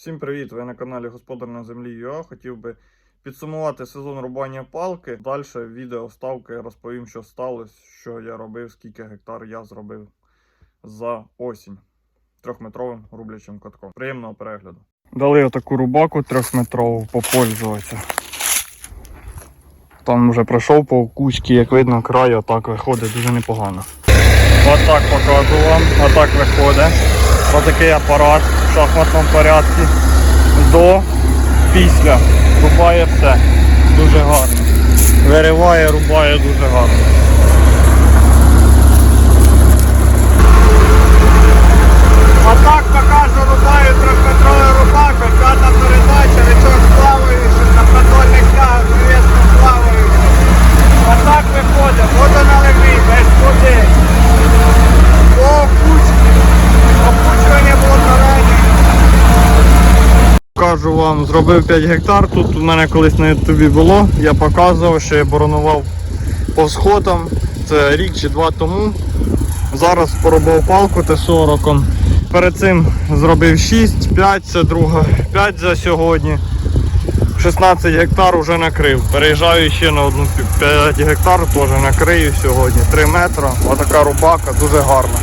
Всім привіт! Ви на каналі Господар на землі ЮА. Хотів би підсумувати сезон рубання палки. Далі відео вставки розповім, що сталося, що я робив, скільки гектар я зробив за осінь трьохметровим рублячим катком. Приємного перегляду. Дали отаку рубаку трьохметрову попользуватися. Там вже пройшов по кучці, як видно, край отак виходить дуже непогано. Отак покажу вам, отак виходить. Отакий апарат в шахматному порядку. До, після. Рубає все. Дуже гарно. Вириває, рубає дуже гарно. Кажу вам, зробив 5 гектар. Тут у мене колись на ютубі було. Я показував, що я боронував по сходам. Це рік чи два тому. Зараз порубав палку Т-40. Перед цим зробив 6, 5, це друга 5 за сьогодні. 16 гектар вже накрив. Переїжджаю ще на одну 5 гектар, теж накрию сьогодні. 3 метри. Отака рубака, дуже гарна.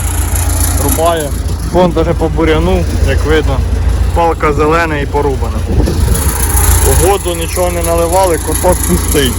Рубає. Фон навіть по буряну, як видно, палка зелена і порубана. Воду нічого не наливали, копак пустий.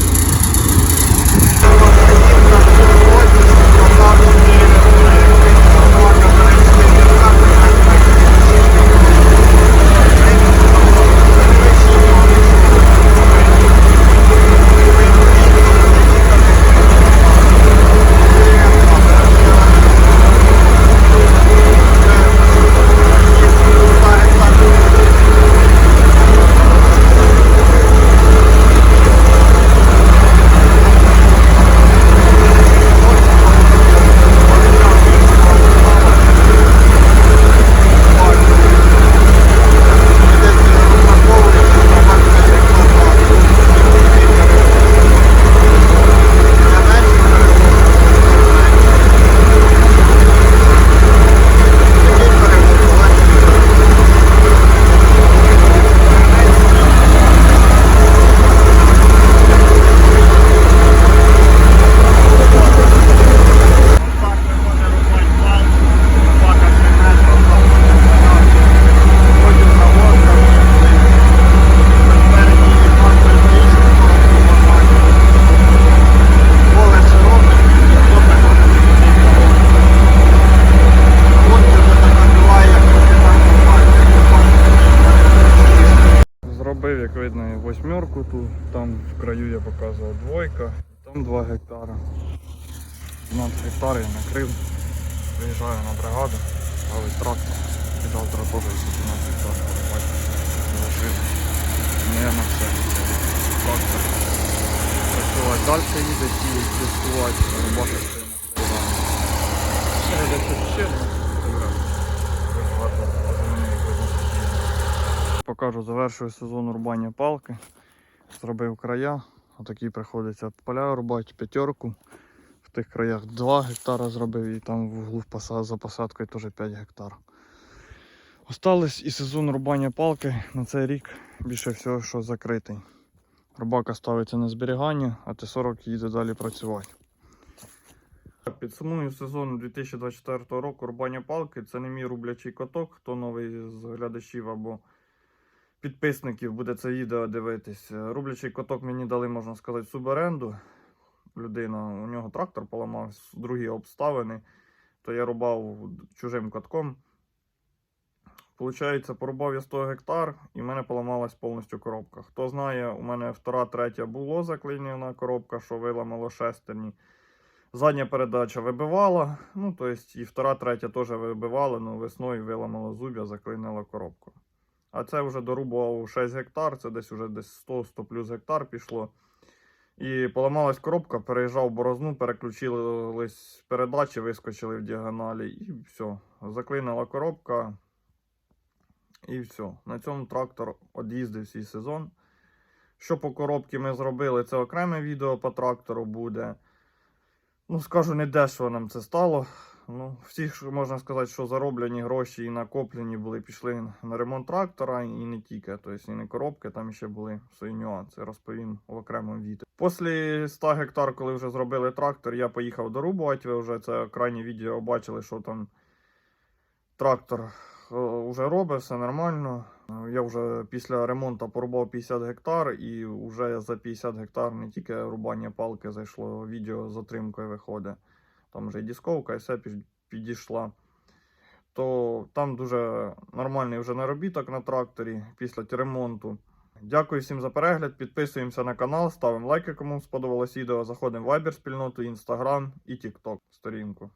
Зробив, як видно, восьмерку тут, там в краю я показував двойка, там 2 гектара. 12 гектарів я накрив. Виїжджаю на бригаду, ставить трактор. І завтра теж 17 гектарів бачите, залишив. Наверно, все. Трактор. Працювати далі їде, сіять, тестувати, все Ще десь ще, ну, добре. Дуже гарно, розумію, як видно, такі покажу, завершую сезон рубання палки. Зробив края. Отакі приходиться поля рубати, п'ятерку. В тих краях 2 гектара зробив і там в углу за посадкою теж 5 гектар. Осталось і сезон рубання палки на цей рік більше всього, що закритий. Рубака ставиться на зберігання, а Т-40 їде далі працювати. Підсумую сезон 2024 року рубання палки. Це не мій рублячий коток, хто новий з глядачів або підписників буде це відео дивитись. Рублячий коток мені дали, можна сказати, в суборенду. Людина, у нього трактор поламався, другі обставини, то я рубав чужим котком. Получається, порубав я 100 гектар і в мене поламалась повністю коробка. Хто знає, у мене втора, третя було заклинена коробка, що виламало шестерні. Задня передача вибивала, ну, тобто і втора, третя теж вибивала, ну весною виламало зуб'я, заклинила коробку. А це вже дорубував 6 гектар, це десь вже десь 100-100 плюс гектар пішло. І поламалась коробка, переїжджав борозну, переключились передачі, вискочили в діагоналі і все. Заклинила коробка. І все. На цьому трактор од'їздив свій сезон. Що по коробці ми зробили, це окреме відео по трактору буде. Ну, скажу, не дешево нам це стало. Ну, всі можна сказати, що зароблені гроші і накоплені були, пішли на ремонт трактора і не тільки, тобто і не коробки, там ще були свої нюанси. Розповім в окремому відео. Після 100 гектар, коли вже зробили трактор, я поїхав дорубувати. Ви вже це крайнє відео бачили, що там трактор е, вже робить, все нормально. Е, Я вже після ремонту порубав 50 гектар, і вже за 50 гектар не тільки рубання палки зайшло, відео з затримкою виходить. Там вже і дисковка, і все підійшла. То там дуже нормальний вже наробіток на тракторі після ремонту. Дякую всім за перегляд. Підписуємося на канал, ставимо лайки, кому сподобалось відео. Заходимо в Viber спільноту, Instagram і TikTok сторінку.